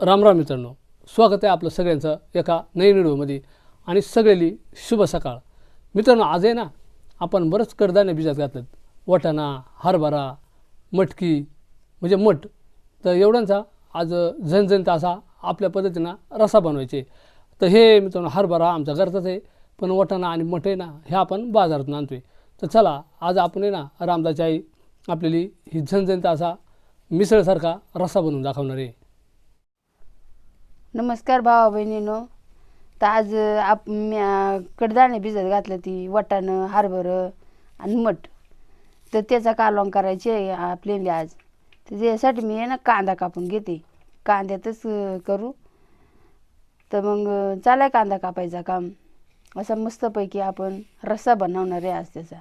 रामराम मित्रांनो स्वागत आहे आपलं सगळ्यांचं एका नवीन व्हिडिओमध्ये. आणि सगळेली शुभ सकाळ. मित्रांनो आज आहे ना आपण बरंच कडधान्य बीजात घातलं वटाणा हरभरा मटकी म्हणजे मठ. तर एवढ्यांचा आज झणझणीत असा आपल्या पद्धतीनं रसा बनवायचे. तर हे मित्रांनो हरभरा आमचा घरचाच आहे पण वटाणा आणि मठ आहे ना हे आपण बाजारातून आणतोय. तर चला आज आपण आहे ना रामदाची आई आपल्याली ही झणझणीत असा मिसळसारखा रसा बनवून दाखवणार आहे. नमस्कार भावा बहिणीनो. तर आज आप म्या भिजत घातलं ती वटाणं हरभरं आणि मठ. तर त्याचा कालवण करायचे आहे आपल्याला आज. तर त्यासाठी मी आहे ना कांदा कापून घेते. कांद्यातच करू. तर मग चालाय कांदा कापायचा काम. असा मस्तपैकी आपण रस्सा बनवणार आहे आज त्याचा.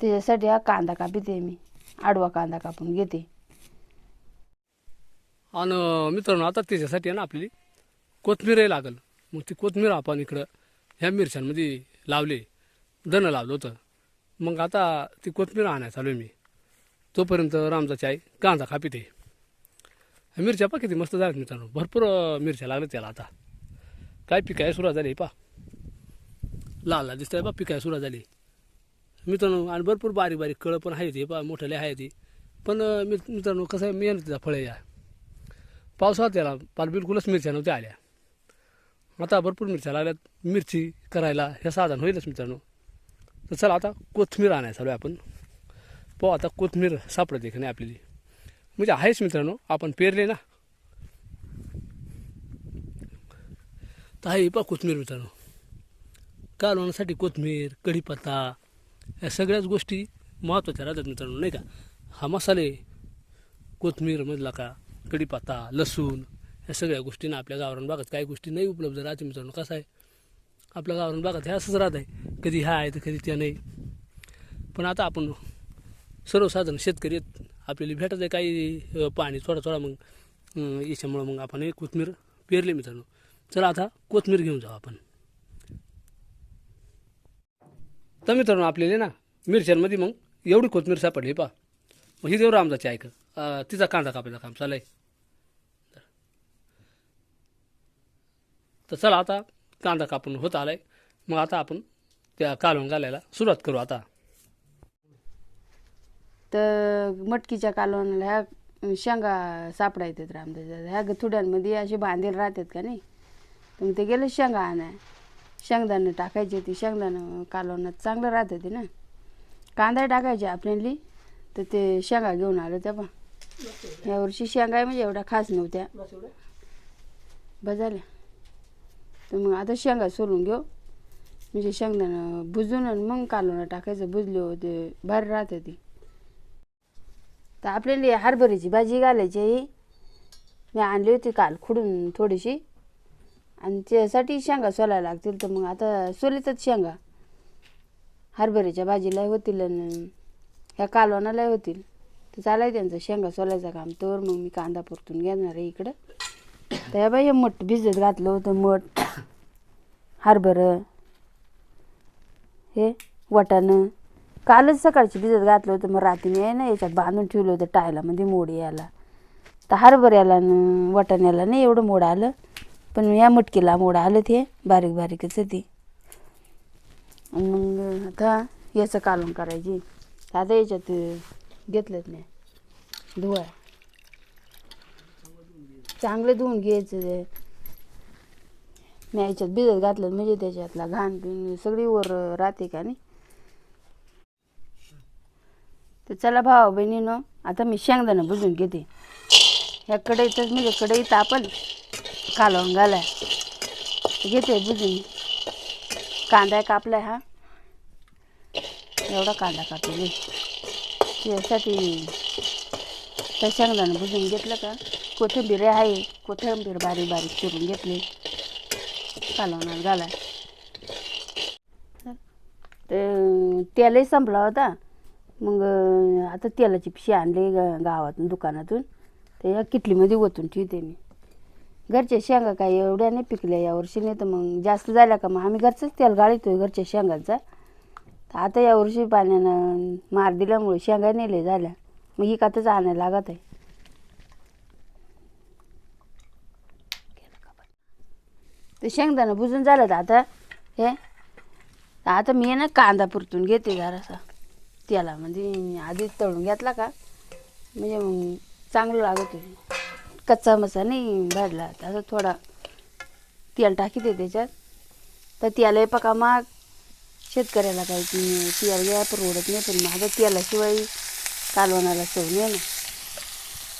त्याच्यासाठी हा कांदा कापिते मी. आडवा कांदा कापून घेते. आणि मित्रांनो आता त्याच्यासाठी आहे ना आपली कोथमीरही लागल. मग ती कोथमीर आपण इकडं ह्या मिरच्यांमध्ये लावले. दणं लावलं होतं. मग आता ती कोथमीर आणायला चालू आहे मी. तोपर्यंत रामजाची आई कांदा खापीते ह्या मिरच्या पा किती मस्त झाल्यात मित्रांनो. भरपूर मिरच्या लागल्या त्याला आता. काय पिकाय सुरुवात झाली पा. लाल लाल दिसतंय पा पिकाय सुरुवात झाली. मित्रांनो आणि भरपूर बारीक बारीक कळं पण आहे ते पा मोठ्याले आहे ते पण मित्रांनो कसं आहे मेहनतीचा फळ आहे या. पावसाळ्यात त्याला पार बिलकुलच मिरच्या नव्हत्या आल्या. आता भरपूर मिरच्या लागल्यात. मिरची करायला हे साधन होईलच मित्रांनो. तर चला आता कोथमीर आणायला चालू आहे आपण. पाहू आता कोथमीर सापडते का नाही आपल्याला. म्हणजे आहेच मित्रांनो आपण पेरले ना. तर आहे पा कोथमीर मित्रांनो. कालवण्यासाठी कोथमीर कढीपत्ता या सगळ्याच गोष्टी महत्त्वाच्या राहतात मित्रांनो नाही का? हा मसाले कोथमीरमधला का? कढीपत्ता लसूण ह्या सगळ्या गोष्टींना आपल्या गावरान भागात काही गोष्टी नाही उपलब्ध राहते मित्रांनो. कसं आहे? आपल्या गावरान भागात हे असंच राहत आहे. कधी ह्या आहे तर कधी त्या नाही. पण आता आपण सर्वसाधारण शेतकरी आपल्याला भेटत आहे काही पाणी थोडा थोडा मग याच्यामुळं मग आपण हे कोथमीर पेरले मित्रांनो. चला आता कोथमीर घेऊन जाऊ आपण. तर मित्रांनो आपल्याला ना मिरच्यांमध्ये मग एवढी कोथमीर सापडली पा मग ही देव रामदाची ऐक तिचा कांदा कापायचा काम चालू आहे तर चला आता कांदा कापून होत आलाय. मग आता आपण त्या कालवून घालायला सुरुवात करू आता. तर मटकीच्या कालवणाला ह्या शेंगा सापडा येतात ह्या थोड्यांमध्ये असे बांधेल राहतात का नाही? तर मग ते गेले शेंगा आणाय. शेंगदाणं टाकायचे ते शेंगदाणं कालवणात चांगलं राहतं ते ना. कांदा टाकायचे आपल्याली. तर ते शेंगा घेऊन आलं तेव्हा. यावर्षी शेंगा म्हणजे एवढ्या खास नव्हत्या. बजाल्या तर मग आता शेंगा सोलून घेऊ. म्हणजे शेंगदाणं बुजून आणि मग कालवणं टाकायचं. बुजले ते भारी राहते ती. तर आपल्याला हरभऱ्याची भाजी घालायची मी आणली होती काल खुडून थोडीशी. आणि त्यासाठी शेंगा सोलायला लागतील. तर मग आता सोलीतच शेंगा. हरभऱ्याच्या भाजीला होतील आणि ह्या कालवणालाही होतील. तर चालाय त्यांचं शेंगा सोलायचं काम. तर मग मी कांदा परतून घेणार आहे इकडं. तर ह्या बाई हे मठ भिजत घातलं होतं मठ हरभरं हे वटाणं. कालच सकाळची भिजत घातलं होतं मग रात्री आहे ना याच्यात बांधून ठेवलं होतं टायलामध्ये म्हणजे मोड यायला. तर हरभऱ्याला वटाण्याला नाही एवढं मोड आलं पण या मटकीला मोड आलं ते बारीक बारीकच ते. मग आता याचं कालून करायची. आता याच्यात घेतलंच नाही धुवा चांगले धुवून घ्यायचं ते. मी याच्यात भिजत घातलं म्हणजे त्याच्यातला घाण पिण सगळी वर राहते का नाही. तर चला भावा बहिणीनं आता मी शेंगदाणा बुजून घेते. ह्या कढईतच म्हणजे कढईत आपण कालवून घालाय. घेते बुजून कांदा कापलाय हा. एवढा कांदा कापले त्यासाठी त्या शेंगदाणा बुजून घेतलं का? कोथिंबीर आहे. कोथिंबीर बारीक बारीक चिरून घेतली. कालवणात घालाय तर तेलही संपला होता. मग आता तेलाची पिशी आणली ग- गावातून दुकानातून. ते या किटलीमध्ये ओतून ठेवते मी. घरच्या शेंगा काय एवढ्या नाही पिकल्या यावर्षी नाही तर मग जास्त झाल्या का? मग आम्ही घरचंच तेल गाळीतोय घरच्या शेंगांचा. तर आता यावर्षी पाण्यानं मार दिल्यामुळे शेंगा नेले झाल्या. मग ही कातच आणायला लागत आहे. ते शेंगदाणा बुजून झालं तर आता हे आता मी आहे ना कांदा परतून घेते जरासा. त्याला म्हणजे आधी तळून घेतला का? म्हणजे मग चांगलं लागत होते कच्चा मसा नाही भाजला असं थोडा तेल टाकीते त्याच्यात. तर त्याला पका मग शेतकऱ्याला काही ती तेल घ्या परवडत नाही पण माझं तेलाशिवाय कालवणाला चव नाही ना.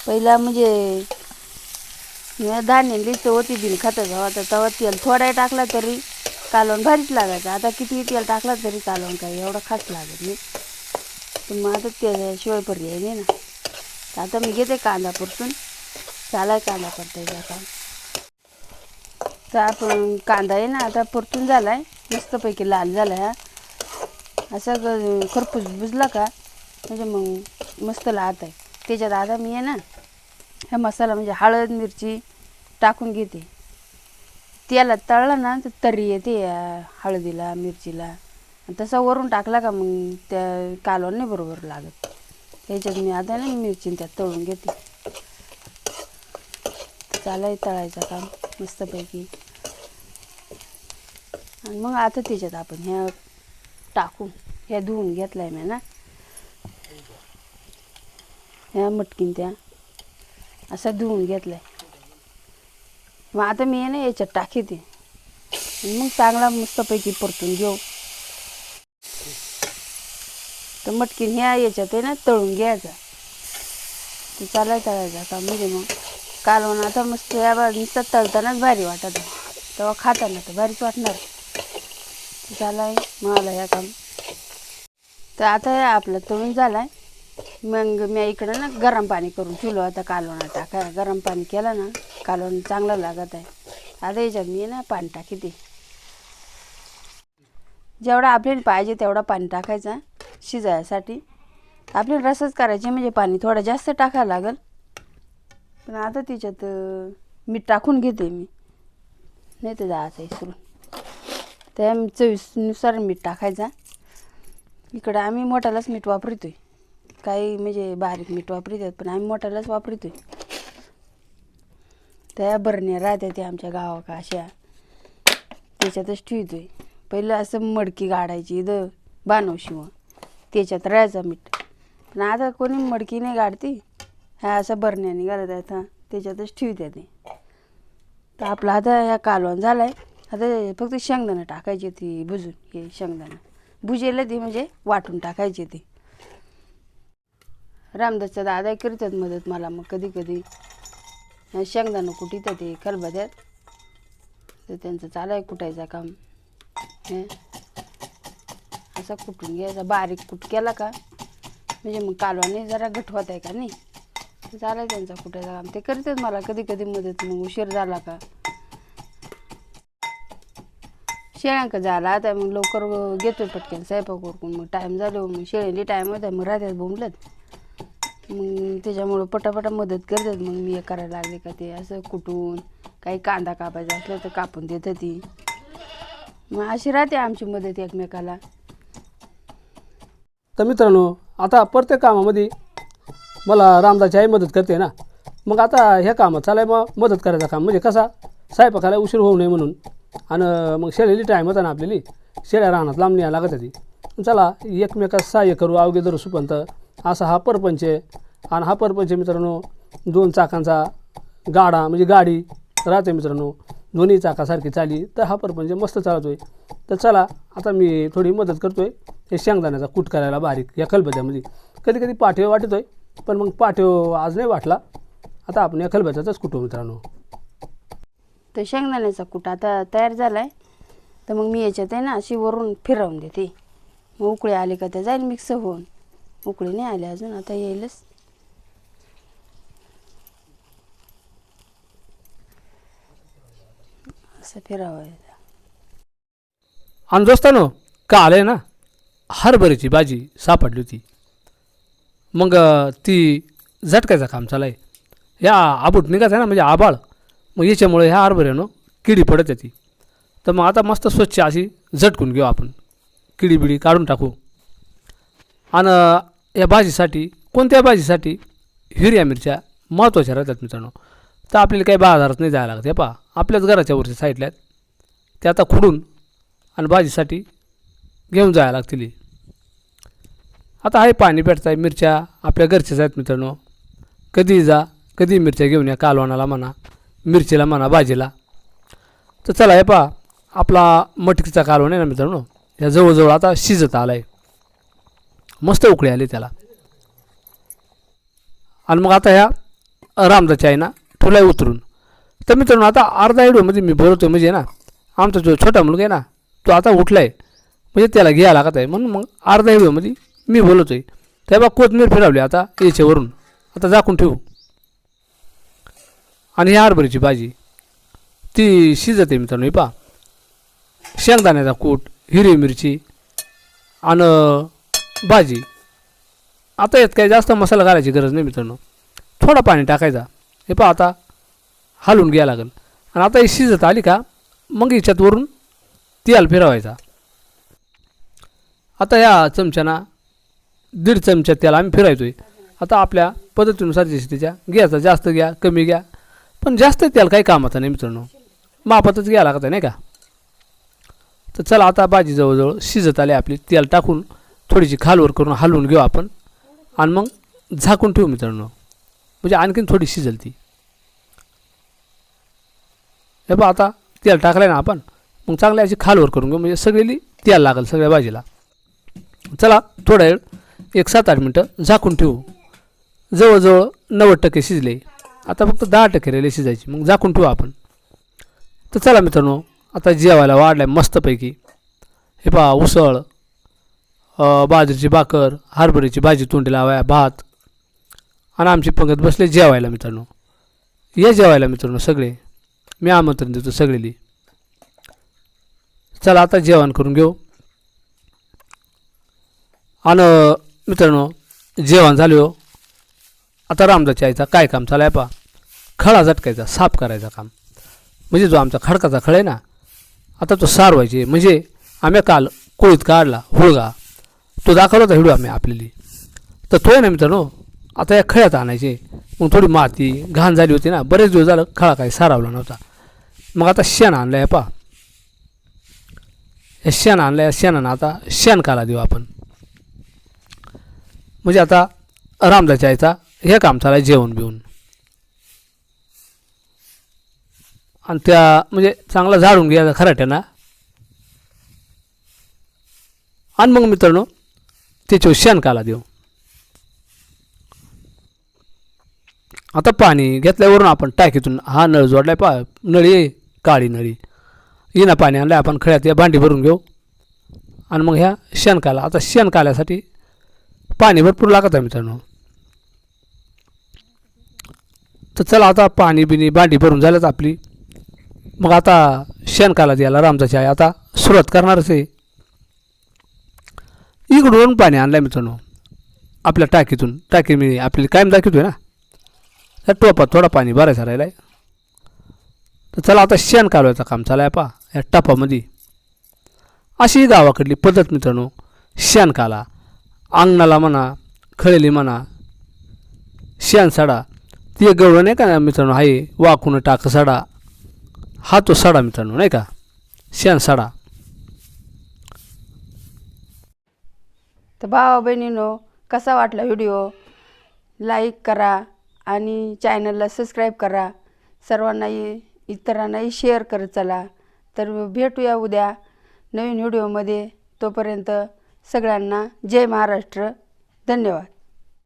पहिला म्हणजे धान्य धान्यांनी चव होती बिन खाता जावं आता तेव्हा तेल थोडाही टाकला तरी कालवण भारीच लागायचं. आता किती तेल टाकला तरी कालवण काही एवढं खास लागत नाही. पण मग आता त्याशिवाय पर्याय नाही ना. आता मी घेते कांदा परतून. चालाय कांदा परतायचा काम तर आपण कांदा आहे ना आता परतून झाला आहे मस्तपैकी लाल झाला हा. असा खरपूस भुजला का म्हणजे मग मस्त लाहत आहे त्याच्यात आता मी आहे ना हा मसाला म्हणजे हळद मिरची टाकून घेते. त्याला तळला ना तर तरी येते या हळदीला मिरचीला. आणि तसा वरून टाकला का मग त्या कालवण नाही बरोबर लागत. त्याच्यात मी आता ना मिरची त्यात तळून घेते. चालाय तळायचं काम मस्तपैकी. आणि मग आता त्याच्यात आपण ह्या टाकून. ह्या धुवून घेतलाय मी ना. ह्या मटकीन त्या. असा धुवून घेतलाय. मग आता मी आहे ना याच्यात टाकी ते मग चांगला मस्तपैकी परतून घेऊ. तर मटकीन ह्या याच्यात आहे ना तळून घ्यायचा. ते चालाय तळायचा का म्हणजे मग. कालवण आता मस्त या बाजूचा तळतानाच भारी वाटत. तेव्हा खाताना तर भारीच वाटणार. झालाय मला या काम तर आता हे आपलं तळून झालाय. मग मी इकडं ना गरम पाणी करून ठेवलं आता कालवणा टाकाय गरम पाणी केलं ना कालवण चांगलं लागत आहे. आता याच्यात मी ना पाणी टाकी दे जेवढा आपल्याला पाहिजे तेवढा पाणी टाकायचा शिजायसाठी. आपल्याला रसच करायचे म्हणजे पाणी थोडं जास्त टाकायला लागेल. पण आता तिच्यात मीठ टाकून घेते मी. नाही तर जायचं इसरून त्या चवीनुसार मीठ टाकायचा. इकडं आम्ही मोठ्यालाच मीठ वापरतो आहे काही म्हणजे बारीक मीठ वापरतात पण आम्ही मोठ्यालाच वापरतो आहे त्या बरण्या राहत्या त्या आमच्या गावाका अशा. त्याच्यातच ठेवतो आहे पहिलं असं मडकी गाडायची द बानव शिव त्याच्यात राहायचं मीठ. पण आता कोणी मडकी नाही गाडती. ह्या असं बरण्याने घालत आहेत हां त्याच्यातच ठेवते ते. तर आपला आता ह्या कालवण आहे आता फक्त शेंगदाणा टाकायची ती भुजून हे शेंगदाणा. भुजेला ती म्हणजे वाटून टाकायची ती. रामदासचा दादा करतात मदत मला मग कधी कधी शेंगदाणं कुठे कुटीत ते खलबत्यात तर त्यांचं चालाय कुटायचं काम. हे? असा कुटून घ्यायचा. बारीक कुट केला का? म्हणजे मग कालवाने जरा घट होत आहे का नाही? चालाय त्यांचा कुटायचं काम. ते करतात मला कधी कधी मदत. मग उशीर झाला का? शेळ्यांक झाला आता मग लवकर घेतो पटकन स्वयंपाक उरकून मग टाईम झालो मग शेळीली टाईम होता मग राहत्यात बोंबलत. मग त्याच्यामुळं पटापटा मदत करतात मग मी हे करायला लागले का ते असं कुटून काही कांदा कापायचा असलं तर कापून देत ती मग अशी राहते आमची मदत एकमेकाला. तर मित्रांनो आता प्रत्येक कामामध्ये मला रामदासची आई मदत करते ना. मग आता ह्या कामात चालाय मग मदत करायचं काम म्हणजे कसा? स्वयंपाकाला उशीर होऊ नये म्हणून. आणि मग शेळीली टाईम होता ना आपल्याली. शेळ्या राहणार लांब न्यायला लागत होती. चला एकमेकात सहाय्य करू अवघे धरू सुपंत. असा हा परपंच आहे. आणि हा परपंच मित्रांनो दोन चाकांचा गाडा म्हणजे गाडी राहते मित्रांनो. दोन्ही चाकासारखी चाली. तर हा परपंच मस्त चालतो आहे तर चला आता मी थोडी मदत करतो आहे हे शेंगदाण्याचा कूट करायला बारीक या खलबत्यामध्ये. कधी कधी वाटतो आहे पण मग पाठीव आज नाही वाटला. आता आपण या खलबत्याचाच कुटू मित्रांनो. तर शेंगदाण्याचा कुट आता तयार झाला आहे तर मग मी याच्यात आहे ना अशी वरून फिरवून देते. मग उकळी आली का ते जाईल मिक्स होऊन. उकळी नाही आली अजून आता येईलच. असं फिरावं आणि दोस्तानो का आलंय ना हरभऱ्याची भाजी सापडली होती. मग ती झटकायचं काम चालाय या आबूट निघायचं ना म्हणजे आबाळ. मग याच्यामुळे ह्या हरभऱ्यानं किडी पडत येते तर मग आता मस्त स्वच्छ अशी झटकून घेऊ आपण. किडी बिडी काढून टाकू. आणि या भाजीसाठी कोणत्या भाजीसाठी हिरव्या मिरच्या महत्त्वाच्या राहतात मित्रांनो? तर आपल्याला काही बाजारात नाही जायला लागत हे पहा. आपल्याच घराच्या वरच्या साईडला आहेत. ते आता खुडून आणि भाजीसाठी घेऊन जायला लागतील. आता आहे पाणी भेटत आहे मिरच्या आपल्या घरच्याच आहेत मित्रांनो. कधी जा कधी मिरच्या घेऊन या कालवानाला म्हणा. मिरचीला म्हणा भाजीला. तर चला हे पहा आपला मटकीचा कालवण आहे ना मित्रांनो. या जवळजवळ आता शिजत आला आहे मस्त उकळी आली त्याला. आणि मग आता ह्या रामदाच्या आहे ना ठुलाय उतरून. तर मित्रांनो आता अर्धा व्हिडिओमध्ये मी बोलतो म्हणजे ना आमचा जो छोटा मुलगा आहे ना तो आता उठला आहे म्हणजे त्याला घ्यायला लागत आहे. म्हणून मग अर्धा व्हिडिओमध्ये मी बोलतोय. त्या बा कोथमीर फिरवली आता याच्यावरून. आता झाकून ठेवू. आणि ही हरभऱ्याची भाजी. ती शिजते मित्रांनो हे पहा. शेंगदाण्याचा कूट हिरवी मिरची आणि भाजी. आता यात काही जास्त मसाला घालायची गरज नाही मित्रांनो. थोडा पाणी टाकायचा. हे पहा आता हलवून घ्यायला लागेल. आणि आता ही शिजत आली का मग हिच्यात वरून तेल फिरवायचा. आता या चमच्याना दीड चमचा तेल आम्ही फिरायचोय आता आपल्या पद्धतीनुसार जशी त्याच्या घ्यायचा जास्त घ्या कमी घ्या. पण जास्त तेल काही कामाचं नाही मित्रांनो. मापातच घ्यायला का नाही का? तर चला आता भाजी जवळजवळ शिजत आली आपली. तेल टाकून थोडीशी खालवर करून हलवून घेऊ आपण. आणि मग झाकून ठेवू मित्रांनो. म्हणजे आणखीन थोडी शिजल ती. हे बा आता तेल टाकलं ना आपण. मग चांगली अशी खालवर करून घेऊ. म्हणजे सगळी तेल लागेल सगळ्या भाजीला. चला थोडा वेळ एक सात आठ मिनटं झाकून ठेवू. जवळजवळ नव्वद टक्के शिजले. आता फक्त दहा टक्के राहिले शिजायची मग झाकून ठेवू आपण. तर चला मित्रांनो आता जेवायला वाढलाय मस्तपैकी. हे पहा उसळ बाजरीची भाकर हरभऱ्याची भाजी तोंडी लावाय भात आणि आमची पंगत बसले जेवायला मित्रांनो. या जेवायला मित्रांनो सगळे. मी आमंत्रण देतो सगळेली. चला आता जेवण करून घेऊ. आणि मित्रांनो जेवण झाले हो. आता रामदाच्या आईचा काय काम चालू आहे पा खळा झटकायचा साफ करायचा काम. म्हणजे जो आमचा खडकाचा खळ आहे ना आता तो सारवायचे. म्हणजे आम्ही काल कोळीत काढला हुळगा. तो दाखवला होता आम्ही आपल्याली. तर तो आहे ना मित्रांनो आता या खळ्यात आणायचे. मग थोडी माती घाण झाली होती ना बरेच दिवस झालं खळा काही सारावला नव्हता. मग आता शेण आणलं आहे पा हे शेण आणलं आहे शेणानं आता शेणकाला देऊ आपण. म्हणजे आता रामदाच्या आईचा हे काम चालाय जेवण बिवून आणि त्या म्हणजे चांगला झाडून घ्यायचा खराट्यानं आणि मग मित्रांनो त्याच्यावर शेणकाला देऊ. आता पाणी घेतल्यावरून आपण टाकीतून हा नळ जोडलाय पा नळी काळी नळी. येणं पाणी आणलं आपण खळ्यात या भांडी भरून घेऊ. आणि मग ह्या शेणकाला आता शेणकाल्यासाठी पाणी भरपूर लागत आहे मित्रांनो. तर चला आता पाणी बिनी भांडी भरून झाल्यात आपली. मग आता शेणकाला द्यायला रामजाची आहे. आता सुरुवात करणारच आहे. इकडून पाणी आणलं आहे मित्रांनो. आपल्या टाकीतून. टाकी मी आपली कायम दाखवतोय ना. त्या टोपात थोडा पाणी भरायचा राहिला आहे तर चला आता शेण कालवायचं काम चालू आहे पा या टपामध्ये. अशी गावाकडली पद्धत मित्रांनो. शेण काला अंगणाला म्हणा खळेली म्हणा शेण सडा ती एक गवळण नाही का मित्रांनो? आहे वाकून टाक सडा. हा तो सडा मित्रांनो नाही का? शेण सडा. तर भावा बहिणीनो कसा वाटला व्हिडिओ? लाईक करा आणि चॅनलला सबस्क्राईब करा. सर्वांनाही इतरांनाही शेअर करत चला. तर भेटूया उद्या नवीन व्हिडिओमध्ये. तोपर्यंत सगळ्यांना जय महाराष्ट्र. धन्यवाद.